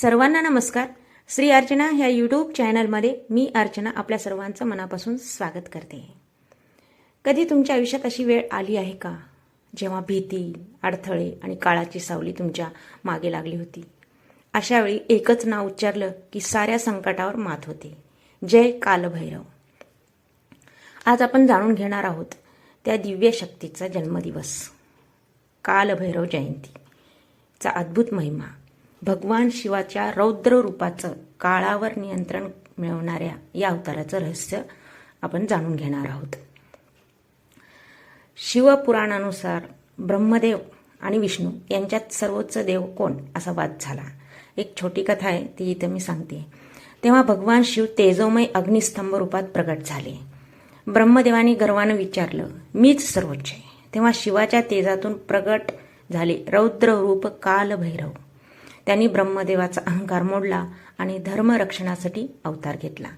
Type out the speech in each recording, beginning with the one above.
सर्वांना नमस्कार. श्री अर्चना ह्या यूट्यूब चॅनलमध्ये मी अर्चना आपल्या सर्वांचं मनापासून स्वागत करते. कधी तुमच्या आयुष्यात अशी वेळ आली आहे का? जेव्हा भीती अडथळे आणि काळाची सावली तुमच्या मागे लागली होती. अशावेळी एकच नाव उच्चारलं की साऱ्या संकटावर मात होते. जय कालभैरव. आज आपण जाणून घेणार आहोत त्या दिव्य शक्तीचा जन्मदिवस. कालभैरव जयंतीचा अद्भुत महिमा. भगवान शिवाच्या रौद्र रूपाचं काळावर नियंत्रण मिळवणाऱ्या या अवताराचं रहस्य आपण जाणून घेणार आहोत. शिवपुराणानुसार ब्रह्मदेव आणि विष्णू यांच्यात सर्वोच्च देव कोण असा वाद झाला. एक छोटी कथा आहे ती इथं मी सांगते. तेव्हा भगवान शिव तेजोमय अग्निस्तंभ रूपात प्रगट झाले. ब्रह्मदेवाने गर्वानं विचारलं मीच सर्वोच्च आहे. तेव्हा शिवाच्या तेजातून प्रगट झाले रौद्र रूप कालभैरव. त्यांनी ब्रह्मदेवाचा अहंकार मोडला आणि धर्मरक्षणासाठी अवतार घेतला.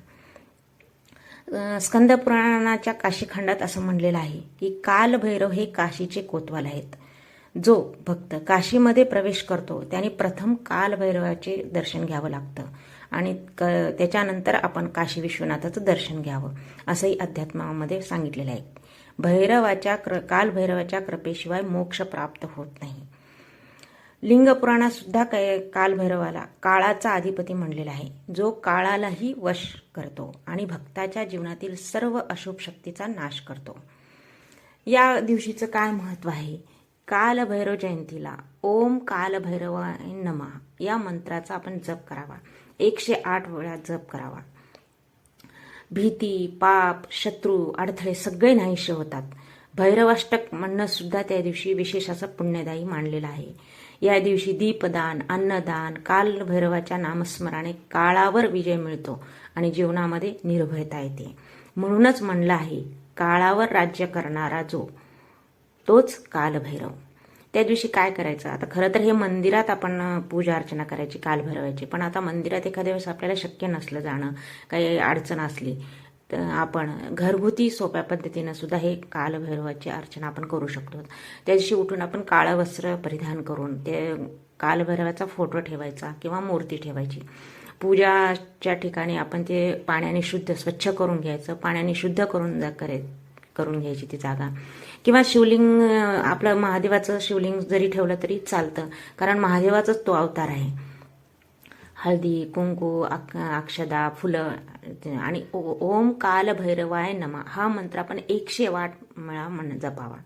स्कंदपुराणाच्या स्कंद पुराणाच्या काशीखंडात असं म्हणलेलं आहे की कालभैरव हे काशीचे कोतवाल आहेत. जो भक्त काशीमध्ये प्रवेश करतो त्याने प्रथम कालभैरवाचे दर्शन घ्यावं लागतं आणि क त्याच्यानंतर आपण काशी विश्वनाथाचं दर्शन घ्यावं असंही अध्यात्मामध्ये सांगितलेलं आहे. भैरवाच्या क्र कालभैरवाच्या कृपेशिवाय मोक्ष प्राप्त होत नाही. लिंगपुराणात सुद्धा काय कालभैरवाला काळाचा अधिपती म्हणलेला आहे. जो काळालाही वश करतो आणि भक्ताच्या जीवनातील सर्व अशुभ शक्तीचा नाश करतो. या दिवशीचं काय महत्त्व आहे? कालभैरव जयंतीला ओम कालभैरवाय नमा या मंत्राचा आपण जप करावा. एकशे आठ वेळा जप करावा. भीती पाप शत्रू अडथळे सगळे नाहीसे होतात. भैरवाष्टक म्हणणं सुद्धा त्या दिवशी विशेष असं पुण्यदायी मानलेलं आहे. या दिवशी दीपदान अन्नदान कालभैरवाच्या नामस्मराने काळावर विजय मिळतो आणि जीवनामध्ये निर्भयता येते. म्हणूनच म्हणलं आहे काळावर राज्य करणारा जो तोच कालभैरव. त्या दिवशी काय करायचं? आता खरं तर हे मंदिरात आपण पूजा अर्चना करायची कालभैरवाची. पण आता मंदिरात एखाद्या वेळेस आपल्याला शक्य नसलं जाणं काही अडचण असली आपण घरगुती सोप्या पद्धतीनं सुद्धा हे कालभैरवाची अर्चना आपण करू शकतो. त्या दिवशी उठून आपण काळं वस्त्र परिधान करून ते कालभैरवाचा फोटो ठेवायचा किंवा मूर्ती ठेवायची. पूजाच्या ठिकाणी आपण ते पाण्याने शुद्ध स्वच्छ करून घ्यायचं. पाण्याने शुद्ध करून जा करे करून घ्यायची ती जागा. किंवा शिवलिंग आपलं महादेवाचं शिवलिंग जरी ठेवलं तरी चालतं. कारण महादेवाचाच तो अवतार आहे. हळदी कुंकू अक अक्षदा फुलं आणि ओ ओम काल भैरवाय नमा. हा मंत्र आपण एकशे वाट वेळा म्हण जपावा.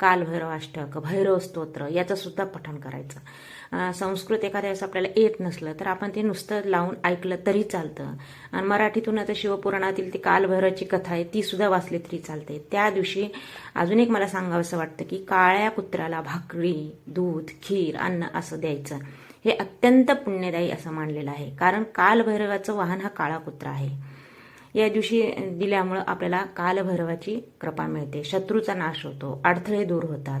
कालभैरवाष्टक भैरव स्तोत्र याचं सुद्धा पठण करायचं. संस्कृत एखाद्या वेळेस आपल्याला येत नसलं तर आपण ते नुसतं लावून ऐकलं तरी चालतं. आणि मराठीतून आता शिवपुराणातील ती कालभैरवाची कथा आहे ती सुद्धा वाचली तरी चालते त्या दिवशी अजून एक मला सांगावंसं वाटतं की काळ्या कुत्र्याला भाकरी दूध खीर अन्न असं द्यायचं. हे अत्यंत पुण्यदायी असं मानलेलं आहे. कारण कालभैरवाचं वाहन हा काळा कुत्रा आहे. या दिवशी दिल्यामुळं आपल्याला कालभैरवाची कृपा मिळते. शत्रूचा नाश होतो. अडथळे दूर होतात.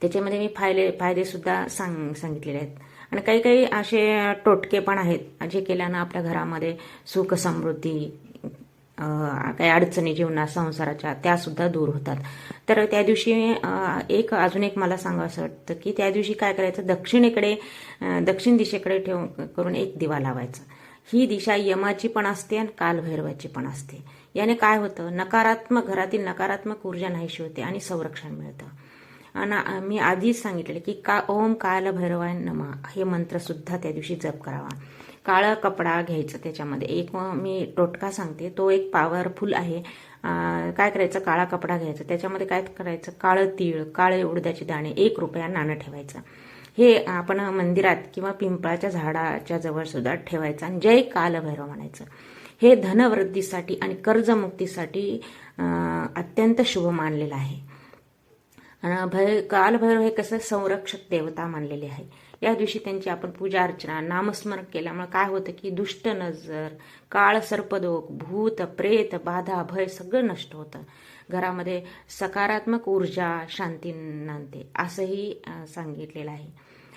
त्याच्यामध्ये मी फायदे फायदेसुद्धा सांग सांगितलेले आहेत. आणि काही काही असे टोटके पण आहेत जे केल्यानं आपल्या घरामध्ये सुख समृद्धी काही अडचणी जीवनात संसाराच्या त्यासुद्धा दूर होतात. तर त्या दिवशी एक अजून एक मला सांगावं वाटतं की त्या दिवशी काय करायचं? दक्षिणेकडे दक्षिण दिशेकडे ठेव करून एक दिवा लावायचा. ही दिशा यमाची पण असते आणि कालभैरवाची पण असते. याने काय होतं? नकारात्मक घरातील नकारात्मक ऊर्जा नाहीशी होते आणि संरक्षण मिळतं. आणि मी आधीच सांगितलेलं की का ओम कालभैरवाय नमा हे मंत्र सुद्धा त्या दिवशी जप करावा. काळा कपडा घ्यायचा त्याच्यामध्ये. एक मी टोटका सांगते तो एक पॉवरफुल आहे. काय करायचं? काळा कपडा घ्यायचा. त्याच्यामध्ये काय करायचं? काळं तीळ काळे उडद्याचे दाणे एक रुपया नाणं ठेवायचं. हे आपण मंदिरात किंवा पिंपळाच्या झाडाच्या जवळ सुद्धा ठेवायचं आणि जय कालभैरव म्हणायचं. हे धनवृद्धीसाठी आणि कर्जमुक्तीसाठी अत्यंत शुभ मानलेलं आहे. भय कालभैरव हे कसं? संरक्षक देवता मानलेले आहे. या दिवशी त्यांची आपण पूजा अर्चना नामस्मरण केल्यामुळे काय होतं की दुष्ट नजर काळ सर्पदोग भूत प्रेत बाधा भय सगळं नष्ट होतं. घरामध्ये सकारात्मक ऊर्जा शांती नांदते असंही सांगितलेलं आहे.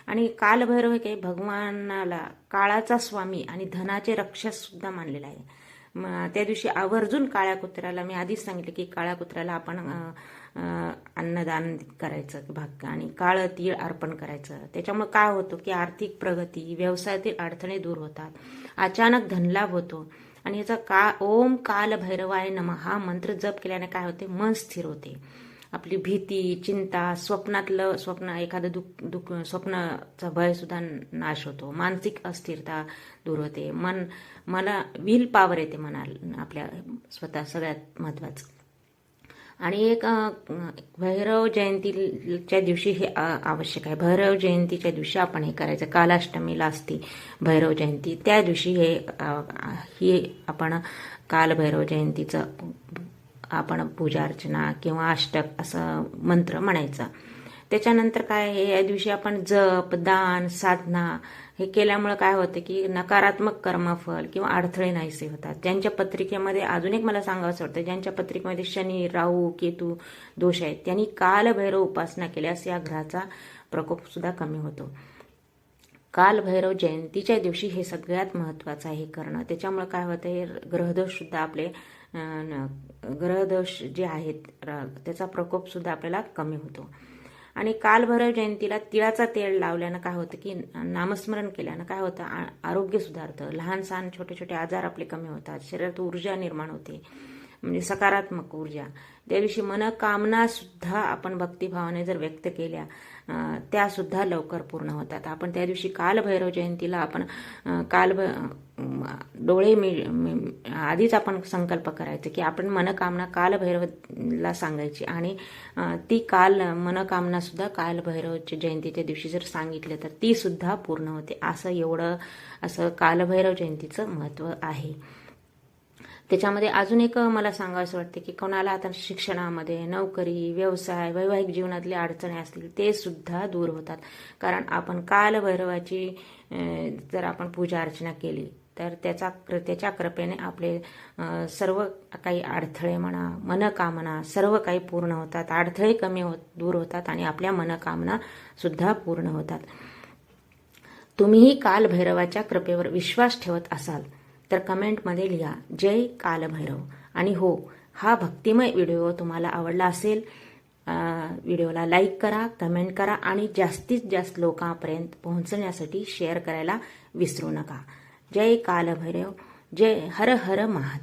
आणि कालभैरव हे काही भगवानाला काळाचा स्वामी आणि धनाचे रक्षक सुद्धा मानलेला आहे. त्या दिवशी आवर्जून काळ्या कुत्र्याला मी आधीच सांगितले की काळ्या कुत्र्याला आपण अन्नदान करायचं भाग आणि काळं तीळ अर्पण करायचं. त्याच्यामुळे काय होतं की आर्थिक प्रगती व्यवसायातील अडथळे दूर होतात. अचानक धनलाभ होतो. आणि याचा का ओम काल भैरवाय नम हा मंत्र जप केल्याने काय होते? मन स्थिर होते. आपली भीती चिंता स्वप्नातलं स्वप्न एखादं दुःख दुःख स्वप्नाचा भयसुद्धा नाश होतो. मानसिक अस्थिरता दूर होते. मन मला विल पॉवर येते मनाला आपल्या स्वतः सगळ्यात महत्वाचं. आणि एक भैरव जयंतीच्या दिवशी हे आवश्यक आहे. भैरव जयंतीच्या दिवशी आपण हे करायचं. कालाष्टमीला असते भैरव जयंती. त्या दिवशी हे ही आपण कालभैरव जयंतीचं आपण पूजा अर्चना किंवा अष्टक असं मंत्र म्हणायचा. त्याच्यानंतर काय आहे या दिवशी आपण जप दान साधना हे केल्यामुळे काय होतं की नकारात्मक कर्मफल किंवा अडथळे नाहीसे होतात. ज्यांच्या पत्रिकेमध्ये अजून एक मला सांगावंसं वाटतं ज्यांच्या पत्रिकेमध्ये शनी राहू केतू दोष आहेत त्यांनी कालभैरव उपासना केल्यास या ग्रहाचा प्रकोप सुद्धा कमी होतो. कालभैरव जयंतीच्या दिवशी हे सगळ्यात महत्त्वाचं आहे हे करणं. त्याच्यामुळे काय होतं हे ग्रहदोष सुद्धा आपले ग्रहदोष जे आहेत त्याचा प्रकोप सुद्धा आपल्याला कमी होतो. आणि कालभैरव जयंतीला तिळाचा तेल लावल्यानं काय होतं की नामस्मरण केल्यानं काय होतं आरोग्य सुधारतं. लहान सहान छोटे छोटे आजार आपले कमी होतात. शरीरात ऊर्जा निर्माण होते. म्हणजे सकारात्मक ऊर्जा. त्या दिवशी मनकामनासुद्धा आपण भक्तिभावाने जर व्यक्त केल्या त्यासुद्धा लवकर पूर्ण होतात. आपण त्या दिवशी कालभैरव जयंतीला आपण कालभ डोळे मी आधीच आपण संकल्प करायचे की आपण मनकामना कालभैरवला सांगायची आणि ती काल मनकामनासुद्धा कालभैरवच्या जयंतीच्या दिवशी जर सांगितलं तर ती सुद्धा पूर्ण होते. असं एवढं असं कालभैरव जयंतीचं महत्त्व आहे. त्याच्यामध्ये अजून एक मला सांगावंसं वाटते की कोणाला आता शिक्षणामध्ये नोकरी व्यवसाय वैवाहिक जीवनातले अडचणी असतील ते सुद्धा दूर होतात. कारण आपण कालभैरवाची जर आपण पूजा अर्चना केली तर त्याचा त्याच्या कृपेने आपले सर्व काही अडथळे म्हणा मनकामना सर्व काही पूर्ण होतात. अडथळे कमी होत दूर होतात आणि आपल्या मनकामना सुद्धा पूर्ण होतात. तुम्हीही कालभैरवाच्या कृपेवर विश्वास ठेवत असाल तर कमेंटमध्ये लिहा जय कालभैरव. आणि हो हा भक्तिमय व्हिडिओ तुम्हाला आवडला असेल व्हिडिओला लाईक करा कमेंट करा आणि जास्तीत जास्त लोकांपर्यंत पोहोचण्यासाठी शेअर करायला विसरू नका. जय कालभैरव जय हर हर महादेव.